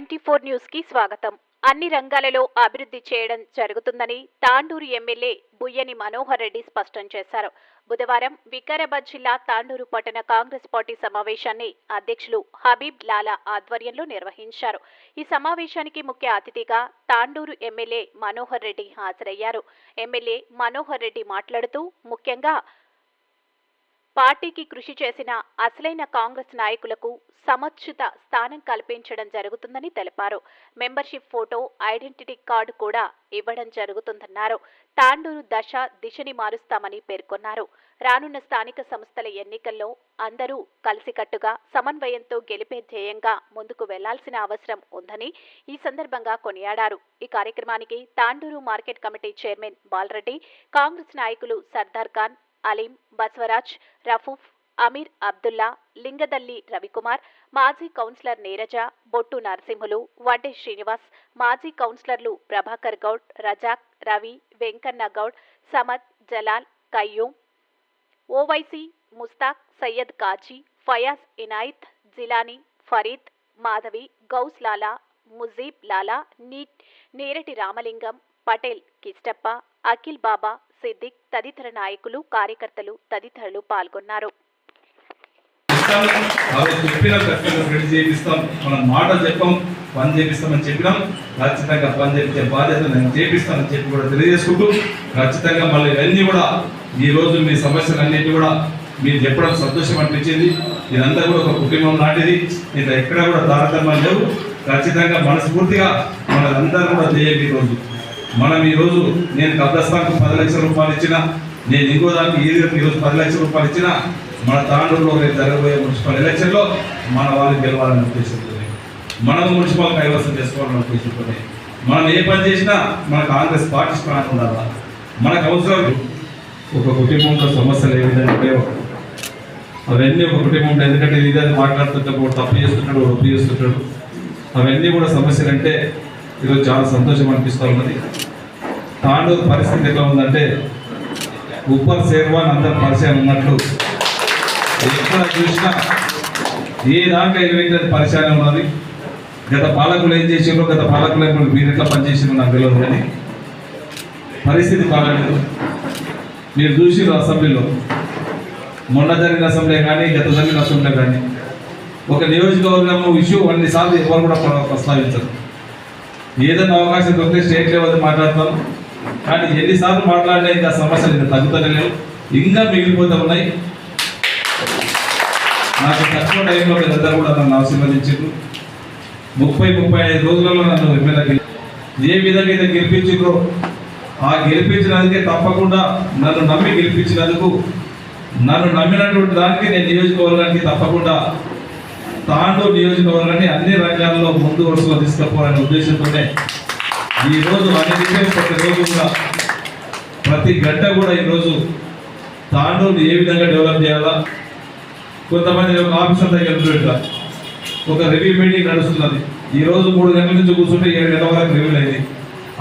Ninety four న్యూస్కి స్వాగతం. అన్ని రంగాలలో అభివృద్ధి చేయడం జరుగుతుందని తాండూరు ఎమ్మెల్యే బుయ్యని మనోహర్ రెడ్డి స్పష్టం చేశారు. బుధవారం వికారాబాద్ జిల్లా తాండూరు పట్టణ కాంగ్రెస్ పార్టీ సమావేశాన్ని అధ్యక్షులు హబీబ్ లాలా ఆధ్వర్యంలో నిర్వహించారు. ఈ సమావేశానికి ముఖ్య అతిథిగా తాండూరు ఎమ్మెల్యే మనోహర్ రెడ్డి హాజరయ్యారు. ఎమ్మెల్యే మనోహర్ రెడ్డి మాట్లాడుతూ ముఖ్యంగా పార్టీకి కృషి చేసిన అసలైన కాంగ్రెస్ నాయకులకు సముచిత స్థానం కల్పించడం జరుగుతుందని తెలిపారు. మెంబర్షిప్ ఫోటో ఐడెంటిటీ కార్డు కూడా ఇవ్వడం జరుగుతుందన్నారు. తాండూరు దశ దిశని మారుస్తామని పేర్కొన్నారు. రానున్న స్థానిక సంస్థల ఎన్నికల్లో అందరూ కలిసికట్టుగా సమన్వయంతో గెలిపే ధ్యేయంగా ముందుకు వెళ్ళాల్సిన అవసరం ఉందని ఈ సందర్భంగా కొనియాడారు. ఈ కార్యక్రమానికి Tandur market committee chairman Balareddy Congress నాయకులు సర్దార్ ఖాన్ అలీం బస్వరాజ్ రఫూఫ్ అమీర్ అబ్దుల్లా లింగదల్లి రవికుమార్ మాజీ కౌన్సిలర్ నీరజ బొట్టు నరసింహులు వడ్డే శ్రీనివాస్ మాజీ కౌన్సిలర్లు ప్రభాకర్ గౌడ్ రజాక్ రవి వెంకన్న గౌడ్ సమద్ జలాల్ కయ్యూం ఓవైసీ ముస్తాక్ సయ్యద్ కాజీ ఫయాజ్ ఇనాయత్ జిలానీ ఫరీద్ మాధవి గౌస్ లాలా ముజీబ్ లాలా నీ నేరటి రామలింగం పటేల్ కిష్టప్ప అఖిల్ బాబా సిద్దిక్ తదితర నాయకులు కార్యకర్తలు తదితరులు పాల్గొన్నారు. మనం మాట చెప్పాం పని చేపిస్తామని చెప్పినాం. ఖచ్చితంగా పని చేపించే బాధ్యత నేను చేపిస్తానని చెప్పి కూడా తెలియజేసుకుంటూ ఖచ్చితంగా మళ్ళీ ఇవన్నీ కూడా ఈ రోజు మీ సమస్యలన్నిటి కూడా మీరు చెప్పడం సంతోషం అనిపించింది. ఇదంతా కూడా ఒక కుటుంబం లాంటిది. ఇది ఎక్కడా కూడా తారతమ్యం లేవు. ఖచ్చితంగా మనస్ఫూర్తిగా మనందరూ కూడా చేయాలి రోజు. మనం ఈ రోజు నేను కబ్రస్థాన్కు పది లక్షల రూపాయలు ఇచ్చిన నేను ఇంకో దానికి ఈ ఈరోజు పది లక్షల రూపాయలు ఇచ్చిన మన తాండూరులో రేపు జరగబోయే మున్సిపల్ ఎలక్షన్లో మన వాళ్ళు గెలవాలని ఉద్దేశంతో మనం మున్సిపల్ కైవసం చేసుకోవాలని ఉద్దేశంతో మనం ఏ పని చేసినా మన కాంగ్రెస్ పార్టీ స్థానం ఉండాలా? మనకు అవసరం ఒక కుటుంబంలో సమస్యలు ఏ విధంగా లేవు అవన్నీ ఒక కుటుంబంలో ఎందుకంటే ఇదే మాట్లాడుతున్నప్పుడు తప్పు చేస్తుంటాడు ఒకడు ఒప్పు చేస్తుంటాడు. అవన్నీ కూడా సమస్యలు అంటే ఈరోజు చాలా సంతోషం అనిపిస్తూ ఉన్నది. తాండూరు పరిస్థితి ఎట్లా ఉందంటే ఉప్పర్ సేర్వాన్ అందరు పరిచయం ఉన్నట్లు ఎక్కడ చూసినా ఏ దాంట్లో ఎలివేటెడ్ పరిచయం ఉన్నది. గత పాలకులు ఏం చేసిండ్రో గత పాలకులు ఏమో మీరు ఎట్లా పనిచేసిండ్రో నాకు తెలియదు కానీ పరిస్థితి బాగాలేదు. మీరు చూసిర్రు అసెంబ్లీలో. మొన్న జరిగిన అసెంబ్లీ కానీ గత జరిగిన అసెంబ్లీ కానీ. ఒక నియోజకవర్గం ఇష్యూ అన్నిసార్లు ఎవరు కూడా ప్రస్తావించరు. ఏదైనా అవకాశం దొరికితే స్టేట్ లెవెల్ మాట్లాడతాం కానీ ఎన్నిసార్లు మాట్లాడినా ఇంకా సమస్యలు ఇంకా తగ్గుతలేవు. ఇంకా మిగిలిపోతూ ఉన్నాయి. నాకు తక్కువ టైంలో మీరందరూ కూడా నన్ను ఆశీర్వదించారు. ముప్పై ముప్పై ఐదు రోజులలో నన్ను ఎమ్మెల్యే ఏ విధంగా అయితే గెలిపించిందో ఆ గెలిపించినందుకే తప్పకుండా నన్ను నమ్మి గెలిపించినందుకు నన్ను నమ్మినటువంటి దానికి నేను నియోజకవర్గానికి తప్పకుండా తాండూరు నియోజకవర్గాన్ని అన్ని రంగాల్లో ముందు వరుసలో తీసుకుపోవాలనే ఉద్దేశంతోనే ఈ రోజు అన్నిటికీ ప్రతి కూడా ప్రతి గంట కూడా ఈరోజు తాండూరు ఏ విధంగా డెవలప్ చేయాలా? కొంతమంది ఒక ఆఫీసర్ దగ్గర వెళ్తున్నా ఒక రివ్యూ మీటింగ్ నడుస్తున్నది. ఈ రోజు మూడు గంటల నుంచి కూర్చుంటే ఏడు గంటల వరకు రివ్యూలు అయింది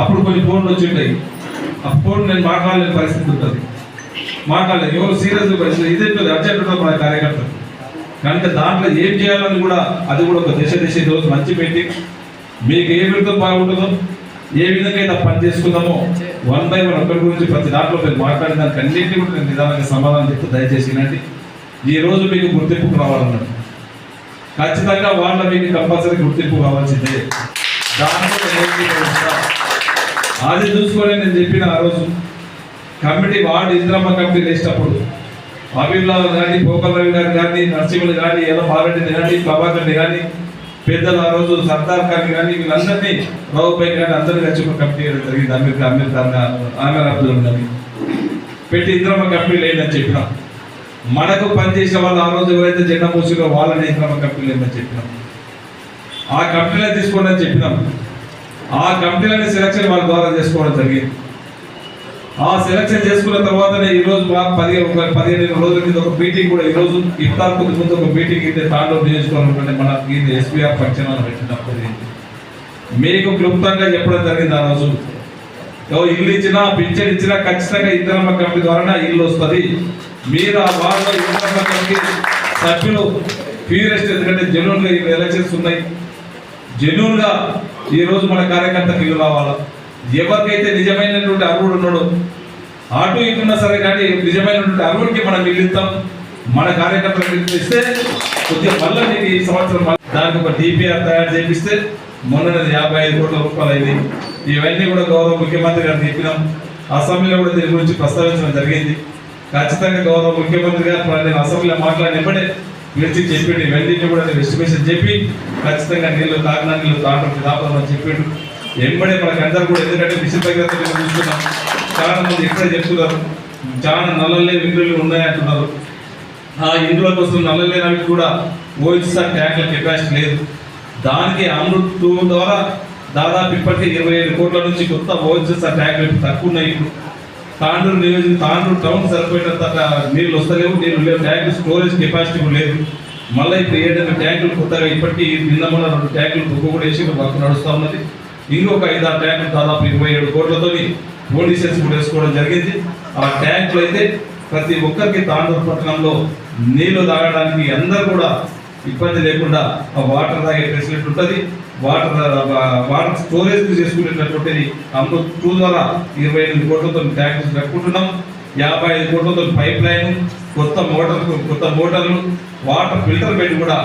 అప్పుడు కొన్ని ఫోన్లు వచ్చి ఉంటాయి. ఆ ఫోన్ నేను మాట్లాడలేని పరిస్థితి ఉంటుంది. మాట్లాడలేదు. ఎవరు సీరియస్ పరిస్థితి ఇదే అర్జెంట్ ఉంటుంది మన కార్యకర్త కనుక దాంట్లో ఏం చేయాలని కూడా అది కూడా ఒక దశ దశ ఈరోజు రోజు మంచి మీటింగ్ మీకు ఏ విధంగా బాగుంటుందో ఏ విధంగా అయితే పని చేసుకుందామో వన్ బై వన్ ఒకరి గురించి ప్రతి దాంట్లో మీరు మాట్లాడిన దానికి అన్నింటినీ కూడా నేను నిదానంగా సమాధానం చెప్తే దయచేసి వినండి. ఈ రోజు మీకు గుర్తింపు రావాలన్నాడు ఖచ్చితంగా వాళ్ళ మీకు కంపల్సరీ గుర్తింపు కావాల్సిందే. దాంట్లో అది చూసుకొని నేను చెప్పిన ఆ రోజు కమిటీ వార్డు ఇంద్రమ్మ కమిటీ వేసినప్పుడు అభిలాల్ కానీ పోకల్ రవి గారు కానీ నరసింహులు కానీ ఎలా మారెడ్డిని కానీ ప్రభాకర్ని కానీ పెద్దలు ఆ రోజు సర్దార్ ఖాన్ కానీ వీళ్ళందరినీ రావుపై కానీ అందరినీ కలిసి ఒక కమిటీ వేయడం జరిగింది. అమీర్ ఖాన్ అమీర్ ఖాన్ ఆమెర్ అబ్దుల్ కానీ పెట్టి ఇంద్రమ్మ కమిటీ లేదని చెప్పినాం. మనకు పనిచేసిన వాళ్ళు ఆ రోజు ఎవరైతే జెండా మూసిరో వాళ్ళని ఇంద్రమ్మ కమిటీ లేదని చెప్పినాం. ఆ కమిటీలో తీసుకోండి అని చెప్పినాం. ఆ కమిటీలని సెలక్షన్ వాళ్ళ ద్వారా చేసుకోవడం జరిగింది. ఆ సెలక్షన్ చేసుకున్న తర్వాతనే ఈ రోజు మా పదిహేను ఒక పదిహేను రోజుల కింద ఒక మీటింగ్ కూడా ఈ రోజు ఇఫ్తార్ కొద్ది ముందు ఒక మీటింగ్ అయితే తాండూరు నియోజకవర్గంలో మన ఇది ఎస్పీఆర్ ఫంక్షన్ హాల్ పెట్టినప్పుడు మీకు క్లుప్తంగా చెప్పడం జరిగింది ఆ రోజు. ఇల్లు ఇచ్చినా పింఛన్ ఇచ్చినా ఖచ్చితంగా ఇంద్రమ్మ కమిటీ ద్వారా ఇల్లు వస్తుంది. మీరు ఆ వార్డులో ఇంద్రమ్మ కమిటీ సభ్యులు ఫీరెస్ట్ ఎందుకంటే జనరల్గా ఈ ఎలక్షన్స్ ఉన్నాయి. జెన్యున్గా ఈ రోజు మన కార్యకర్తకి ఇల్లు రావాలా? ఎవరికైతే నిజమైనటువంటి అర్హుడు ఉన్నాడో అటు ఇటున్నా సరే కానీ నిజమైనటువంటి అర్హుడికి మనం ఇల్లు మన కార్యకర్తలకు ఇల్లు ఇస్తే కొద్దిగా మళ్ళీ నీకు ఈ సంవత్సరం దానికి ఒక డిపిఆర్ తయారు చేపిస్తే మొన్నది యాభై ఐదు కోట్ల రూపాయలు అయింది. ఇవన్నీ కూడా గౌరవ ముఖ్యమంత్రి గారికి చెప్పినాం. అసెంబ్లీలో కూడా దీని గురించి ప్రస్తావించడం జరిగింది. ఖచ్చితంగా గౌరవ ముఖ్యమంత్రి గారు నేను అసెంబ్లీలో మాట్లాడినప్పుడే పిలిచి చెప్పిండు. ఇవన్నీ కూడా నేను ఎస్టిమేషన్ చెప్పి ఖచ్చితంగా నీళ్ళు తాగిన నీళ్ళు తాగడం అని చెప్పిండు. ఎంబడే మనకి అందరు కూడా ఎందుకంటే మిషన్ దగ్గర చూస్తున్నాం. చాలా మంది ఎక్కడ చెప్తున్నారు చాలా నల్లలే విందులు ఉన్నాయంటున్నారు. ఆ ఇందులో వస్తున్న నల్లలేనవి కూడా ఓఎస్ఆర్ ట్యాంకుల కెపాసిటీ లేదు. దానికి అమృత్ టూ ద్వారా దాదాపు ఇప్పటికే ఇరవై ఐదు కోట్ల నుంచి కొత్త ఓఎస్ఆర్ ట్యాంకులు తక్కువ ఉన్నాయి ఇప్పుడు. తాండూరు నియోజక తాండూరు టౌన్ సరిపోయినంత నీళ్ళు వస్తలేవు నీళ్ళు లేవు ట్యాంకులు స్టోరేజ్ కెపాసిటీ లేదు. మళ్ళీ ఇప్పుడు ఏదైనా ట్యాంకులు కొత్తగా ఇప్పటికీ నిన్న మొన్న రెండు ట్యాంకులు బుక్ కూడా వేసి మాకు నడుస్తూ ఉన్నది. ఇంకొక ఐదు ఆరు ట్యాంకులు దాదాపు ఇరవై ఏడు కోట్లతో పోలీసెస్ కూడా వేసుకోవడం జరిగింది. ఆ ట్యాంకులు అయితే ప్రతి ఒక్కరికి తాండూరు పట్టణంలో నీళ్ళు తాగడానికి అందరూ కూడా ఇబ్బంది లేకుండా ఆ వాటర్ తాగే ఫెసిలిటీ ఉంటుంది. వాటర్ వాటర్ స్టోరేజ్ చేసుకునేటటువంటిది అమృత్ టూ ద్వారా ఇరవై ఎనిమిది కోట్లతో ట్యాంకులు కట్టుకుంటున్నాం. యాభై ఐదు కోట్లతో పైప్ లైన్ కొత్త మోటార్ కొత్త మోటార్లు వాటర్ ఫిల్టర్ పెట్టి కూడా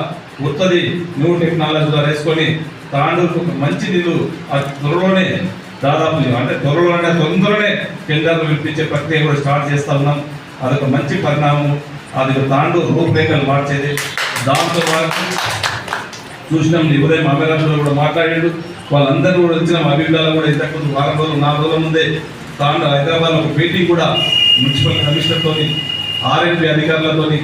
కొత్తది న్యూ టెక్నాలజీ ద్వారా వేసుకొని తాండూరుకు ఒక మంచి నీళ్ళు ఆ త్వరలోనే దాదాపు అంటే త్వరలోనే తొందరనే టెండర్లు వినిపించే ప్రక్రియ కూడా స్టార్ట్ చేస్తా ఉన్నాం. అదొక మంచి పరిణామం. అది ఒక తాండూరు రూపురేఖలు మార్చేది. దాంతో పాటు చూసినాం నీ ఉదయం అభిలాషులు కూడా మాట్లాడాడు. వాళ్ళందరూ కూడా వచ్చిన అభిప్రాయాలు కూడా ఇంతకు వారం రోజులు నాలుగు రోజుల ముందే తాను హైదరాబాద్ ఒక మీటింగ్ కూడా మున్సిపల్ కమిషనర్తో ఆర్ఎంపీ అధికారులతోని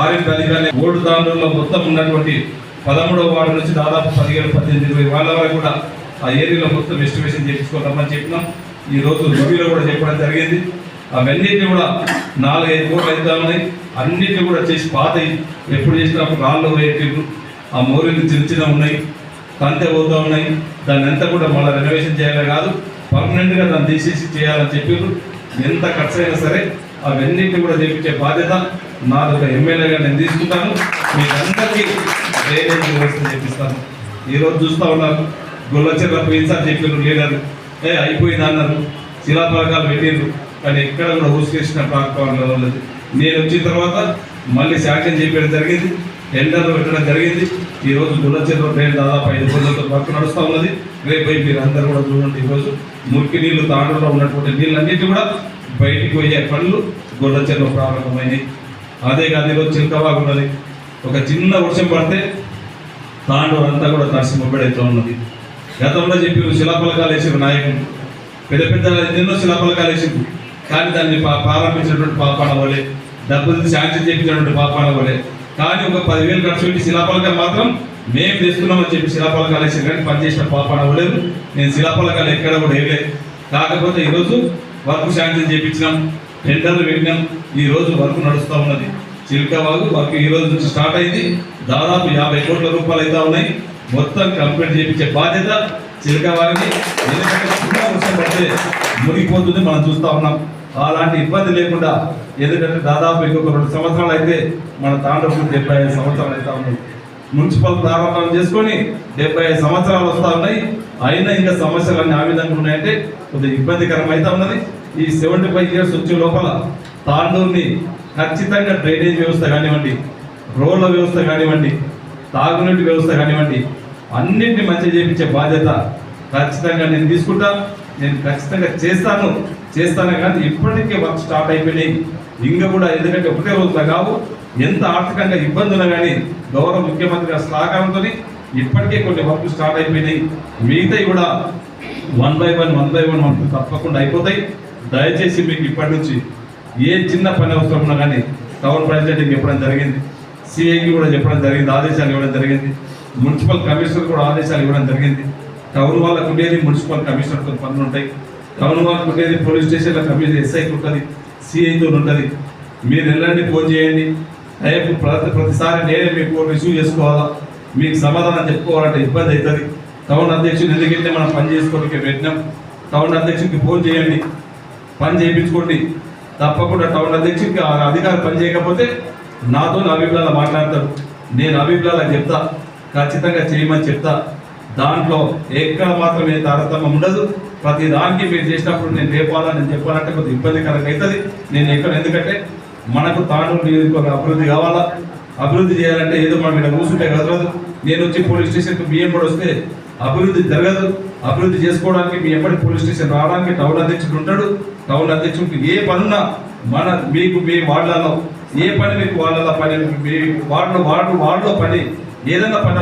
ఆర్ఎంపీ అధికారులు ఓటు తాండూరులో మొత్తం ఉన్నటువంటి పదమూడవ వార్డు నుంచి దాదాపు పదిహేడు పద్దెనిమిది ఇరవై వాళ్ళ వరకు కూడా ఆ ఏరియాలో మొత్తం ఎస్టిమేషన్ చేయించుకోవడం చెప్పినాం. ఈ రోజు రివ్యూలో కూడా చెప్పడం జరిగింది. అవన్నిటిని కూడా నాలుగైదు కోట్లు అవుతా ఉన్నాయి. అన్నిటిని కూడా చేసి పాత ఎప్పుడు చేసినప్పుడు రాళ్ళు వేయట్లు ఆ మోరీలు చిన్న చిన్న ఉన్నాయి. తంతె పోతూ ఉన్నాయి. దాన్ని అంతా కూడా మళ్ళీ రెనోవేషన్ చేయాలి కాదు పర్మనెంట్గా దాన్ని తీసేసి చేయాలని చెప్పారు ఎంత ఖర్చు అయినా సరే అవన్నింటినీ కూడా చేపించే బాధ్యత నాదొక ఎమ్మెల్యేగా నేను తీసుకుంటాను. మీకందరికీ డ్రైనేజ్ వ్యవస్థ చేపిస్తాను. ఈరోజు చూస్తూ ఉన్నారు. గొల్లచెర్ల పోయినసారి చెప్పారు లీడర్. ఏ అయిపోయింది అన్నారు. శిలాఫలకాలు పెట్టిండ్రు కానీ ఎక్కడ కూడా ఊసుకేసిన ప్రాంతాలు లేదు. నేను వచ్చిన తర్వాత మళ్ళీ శాంక్షన్ చేయడం జరిగింది. టెండర్లు పెట్టడం జరిగింది. ఈ రోజు గుల్లచెర్ల ట్రైన్ దాదాపు ఐదు రోజులతో పక్కన నడుస్తూ ఉన్నది. రేపు మీరు అందరూ కూడా చూడండి ఈరోజు మురికి నీళ్ళు తాండలో ఉన్నటువంటి నీళ్ళన్నిటి కూడా బయటికి పోయే పనులు గుల్లచెర్ల ప్రారంభమైనవి అదే కాదు ఈరోజు చిలకవాగు ఉన్నది. ఒక చిన్న వర్షం పడితే తాండూరు అంతా కూడా తడిసి ఉన్నది? గతంలో చెప్పి శిలాఫలకాలు వేసిన నాయకుడు పెద్ద పెద్ద ఎన్నో శిలాఫలకాలు వేసింది కానీ దాన్ని పా- ప్రారంభించినటువంటి పాపాన వలే డబ్బులు శాంక్షన్ చేయించినటువంటి పాపాన వలే కానీ ఒక పదివేలు ఖర్చు పెట్టి శిలాఫలకాలు మాత్రం మేము తెస్తున్నామని చెప్పి శిలాఫలకాలు వేసాం కానీ పనిచేసిన పాపాన అవ్వలేదు నేను శిలాఫలకాలు ఎక్కడ కూడా వేయలేదు కాకపోతే ఈరోజు వర్క్ శాంక్షన్ చేయించినాం టెండర్లు పెట్టినాం. ఈరోజు వర్క్ నడుస్తూ ఉన్నది. చిల్కవాగు వర్క్ ఈ రోజు నుంచి స్టార్ట్ అయింది. దాదాపు యాభై కోట్ల రూపాయలు అయితే ఉన్నాయి. మొత్తం కంప్లీట్ చేయించే బాధ్యత చిలకవాగిని ఎందుకంటే చిన్న వర్షం పడితే మునిగిపోతుంది. మనం చూస్తూ ఉన్నాం. అలాంటి ఇబ్బంది లేకుండా ఎందుకంటే దాదాపు ఇంకొక రెండు సంవత్సరాలు అయితే మన తాండూరు డెబ్బై ఐదు సంవత్సరాలు అయితే ఉన్నాయి. మున్సిపల్ ప్రారంభం చేసుకొని డెబ్బై ఐదు సంవత్సరాలు వస్తూ ఉన్నాయి. అయినా ఇంకా సమస్యలు అన్ని ఆ విధంగా ఉన్నాయంటే కొద్దిగా ఇబ్బందికరం అయితే ఉన్నది. ఈ సెవెంటీ ఫైవ్ ఇయర్స్ వచ్చే లోపల తాండూరుని ఖచ్చితంగా డ్రైనేజ్ వ్యవస్థ కానివ్వండి రోడ్ల వ్యవస్థ కానివ్వండి తాగునీటి వ్యవస్థ కానివ్వండి అన్నింటినీ మంచిగా చేయించే బాధ్యత ఖచ్చితంగా నేను తీసుకుంటా నేను ఖచ్చితంగా చేస్తాను చేస్తాను కానీ ఇప్పటికే వర్క్ స్టార్ట్ అయిపోయినాయి. ఇంకా కూడా ఎందుకంటే ఒకటే రోజులో కావు ఎంత ఆర్థికంగా ఇబ్బందులు కానీ గౌరవ ముఖ్యమంత్రి గారి సహకారంతో ఇప్పటికే కొన్ని వర్క్ స్టార్ట్ అయిపోయినాయి. మిగతాయి కూడా one by one one by one one తప్పకుండా అయిపోతాయి. దయచేసి మీకు ఇప్పటి నుంచి ఏ చిన్న పని అవసరం ఉన్నా కానీ టౌన్ ప్రెసిడెంట్కి చెప్పడం జరిగింది. సిఐకి కూడా చెప్పడం జరిగింది. ఆదేశాలు ఇవ్వడం జరిగింది. మున్సిపల్ కమిషనర్ కూడా ఆదేశాలు ఇవ్వడం జరిగింది. టౌన్ వాళ్ళకు ఉండేది మున్సిపల్ కమిషనర్తో పనులు ఉంటాయి. టౌన్ వాళ్ళకు ఉండేది పోలీస్ స్టేషన్లో కమిషనర్ ఎస్ఐకి ఉంటుంది. సిఐతో ఉంటుంది. మీరు వెళ్ళండి ఫోన్ చేయండి. రేపు ప్రతి ప్రతిసారి నేనే మీకు రిసీవ్ చేసుకోవాలా? మీకు సమాధానం చెప్పుకోవాలంటే ఇబ్బంది అవుతుంది. టౌన్ అధ్యక్షుడు ఎందుకంటే మనం పని చేసుకోవడానికి పెట్టినాం టౌన్ అధ్యక్షుడికి ఫోన్ చేయండి. పని చేయించుకోండి. తప్పకుండా టౌన్ అధ్యక్షుడికి ఆ అధికారులు పనిచేయకపోతే నాతో అభిప్రాయాలు మాట్లాడతారు. నేను అభిప్రాయాలు చెప్తా ఖచ్చితంగా చేయమని చెప్తా. దాంట్లో ఎక్కడ మాత్రమే తారతమ్యం ఉండదు. ప్రతి దానికి మీరు చేసినప్పుడు నేను రేపాలా నేను చెప్పాలంటే కొద్దిగా ఇబ్బందికరంగా అవుతుంది. నేను ఎక్కడ ఎందుకంటే మనకు తాను నియోజకవర్గం అభివృద్ధి కావాలా? అభివృద్ధి చేయాలంటే ఏదో మనం ఇక్కడ కూర్చుంటే కదలదు. నేను వచ్చి పోలీస్ స్టేషన్కి బియ్యం కూడా వస్తే అభివృద్ధి జరగదు. అభివృద్ధి చేసుకోవడానికి మీ ఎప్పటి పోలీస్ స్టేషన్ రావడానికి టౌన్ అధ్యక్షుడు ఉంటాడు. టౌన్ అధ్యక్షుడికి ఏ పనున్నా మన మీకు మీ వార్డులలో ఏ పని మీకు వాళ్ళ పని మీ వార్డు వార్డు వార్డులో పని ఏదైనా పని